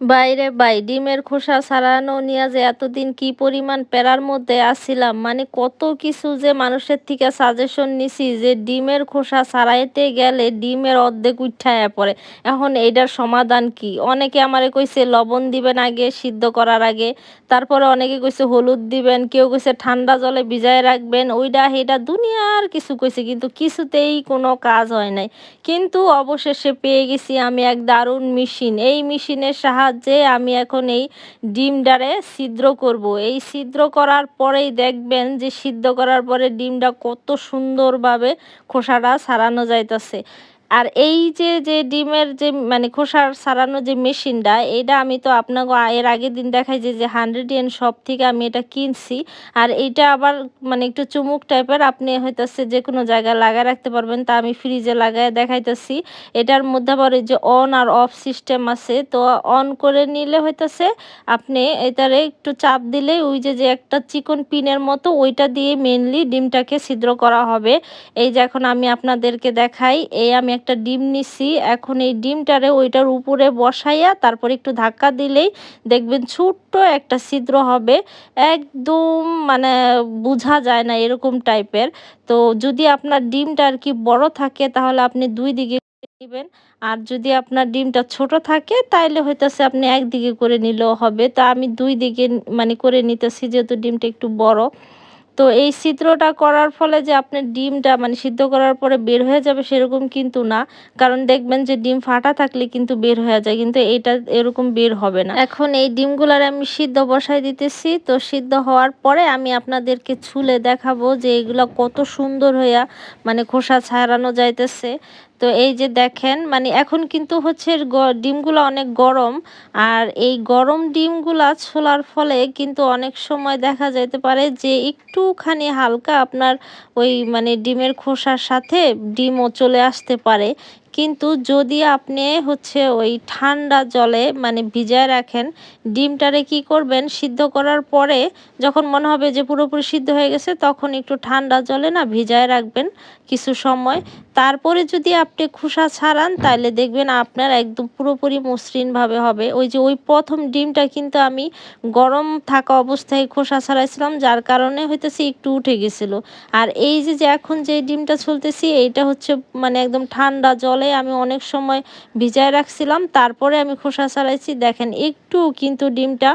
বাইরে বাই ডিমের খোসা ছাড়ানো নিয়ে যে এতদিন কি পরিমাণ প্যারার মধ্যে আসছিলাম মানে কত কিছু যে মানুষের থেকে সাজেশন নিছি যে ডিমের খোসা ছাড়াইতে গেলে ডিমের অর্ধেক উঠায় পড়ে। এখন এইটার সমাধান কি? অনেকে আমারে কইছে লবণ দিবেন আগে, সিদ্ধ করার আগে। তারপরে অনেকে কইছে হলুদ দিবেন, কেউ কইছে ঠান্ডা জলে ভিজায় রাখবেন। ওইটা সেইটা দুনিয়ার কিছু কইছে, কিন্তু কিছুতেই কোনো কাজ হয় নাই। কিন্তু অবশেষে পেয়ে গেছি আমি এক দারুণ মেশিন এই মেশিনের সাহায্যে আমি এখন এই ডিমটারে ছিদ্র করব। এই ছিদ্র করার পরেই দেখবেন যে সিদ্ধ করার পরে ডিমটা কত সুন্দরভাবে খোসাটা ছাড়ানো যাইতেছে। আর এই যে যে ডিমের যে মানে খোসার সারানো যে মেশিনটা, এটা আমি তো আপনাকে এর আগের দিন দেখাই যে যে হান্ড্রেড এন শপ থেকে আমি এটা কিনছি। আর এইটা আবার মানে একটু চুমুক টাইপের আপনি হইতেছে যে কোনো জায়গায় লাগায় রাখতে পারবেন, তা আমি ফ্রিজে লাগায় দেখাইতেছি। এটার মধ্যে আবার যে অন আর অফ সিস্টেম আছে, তো অন করে নিলে হইতেছে আপনি এটারে একটু চাপ দিলে ওই যে যে একটা চিকন পিনের মতো, ওইটা দিয়ে মেনলি ডিমটাকে ছিদ্র করা হবে। এই যে এখন আমি আপনাদেরকে দেখাই, এই আমি একটা ডিম নিছি, এখন এই ডিমটারে ওইটার উপরে বসাইয়া তারপর একটু ধাক্কা দিলেই দেখবেন ছোট্ট একটা ছিদ্র হবে। একদম মানে বোঝা যায় না এরকম টাইপের। তো যদি আপনার ডিমটা আর কি বড় থাকে তাহলে আপনি দুই দিকে নেবেন আর যদি আপনার ডিমটা ছোট থাকে তাইলে হইতেছে আপনি একদিকে করে নিলেও হবে। তা আমি দুই দিকে মানে করে নিতেছি যেহেতু ডিমটা একটু বড়। তো এই ছিদ্রটা করার ফলে যে আপনার ডিমটা মানে সিদ্ধ করার পরে বের হয়ে যাবে সেরকম কিন্তু না। কারণ দেখবেন যে ডিম ফাটা থাকলে কিন্তু বের হয়ে যায়, কিন্তু এটা এরকম বের হবে না। এখন এই ডিমগুলার আমি সিদ্ধ বসাই দিতেছি। তো সিদ্ধ হওয়ার পরে আমি আপনাদেরকে ছুলে দেখাবো যে এগুলো কত সুন্দর হইয়া মানে খোসা ছাড়ানো যাইতেছে। তো এই যে দেখেন মানে এখন কিন্তু হচ্ছে ডিমগুলো অনেক গরম, আর এই গরম ডিমগুলা ছোলার ফলে কিন্তু অনেক সময় দেখা যেতে পারে যে একটুখানি হালকা আপনার ওই মানে ডিমের খোসার সাথে ডিমও চলে আসতে পারে। কিন্তু যদি আপনি হচ্ছে ওই ঠান্ডা জলে মানে ভিজায় রাখেন, ডিমটারে কি করবেন? সিদ্ধ করার পরে যখন মনে হবে যে পুরোপুরি সিদ্ধ হয়ে গেছে, তখন একটু ঠান্ডা জলে না ভিজায় রাখবেন কিছু সময়। তারপরে যদি আপনি খোসা ছাড়ান তাহলে দেখবেন আপনার একদম পুরোপুরি মসৃণভাবে হবে। ওই যে ওই প্রথম ডিমটা কিন্তু আমি গরম থাকা অবস্থায় খোসা ছাড়াইছিলাম, যার কারণে হইতেছে একটু উঠে গেছিল। আর এই যে যে এখন যে ডিমটা চলতেছি এইটা হচ্ছে মানে একদম ঠান্ডা জলে আমি অনেক সময় ভিজায় রাখছিলাম তারপরে আমি খোসা ছাড়াইছি। দেখেন একটু কিন্তু ডিমটা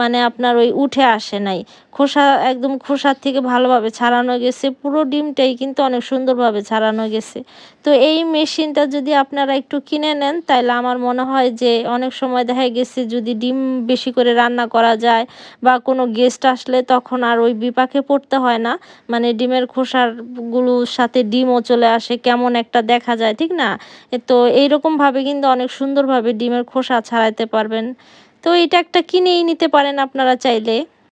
মানে আপনার ওই উঠে আসে নাই। খোসা একদম খোসার থেকে ভালোভাবে ছাড়ানো গেছে। পুরো ডিমটাই কিন্তু অনেক সুন্দরভাবে ছাড়ানো গেছে। তো এই মেশিনটা যদি আপনারা একটু কিনে নেন তাহলে আমার মনে হয় যে অনেক সময় দেখা গেছে যদি ডিম বেশি করে রান্না করা যায় বা কোনো গেস্ট আসলে তখন আর ওই বিপাকে পড়তে হয় না। মানে ডিমের খোসারগুলোর সাথে ডিমও চলে আসে, কেমন একটা দেখা যায়, ঠিক না? তো এইরকমভাবে কিন্তু অনেক সুন্দরভাবে ডিমের খোসা ছাড়াইতে পারবেন। তো এটা একটা কিনেই নিতে পারেন আপনারা চাইলে।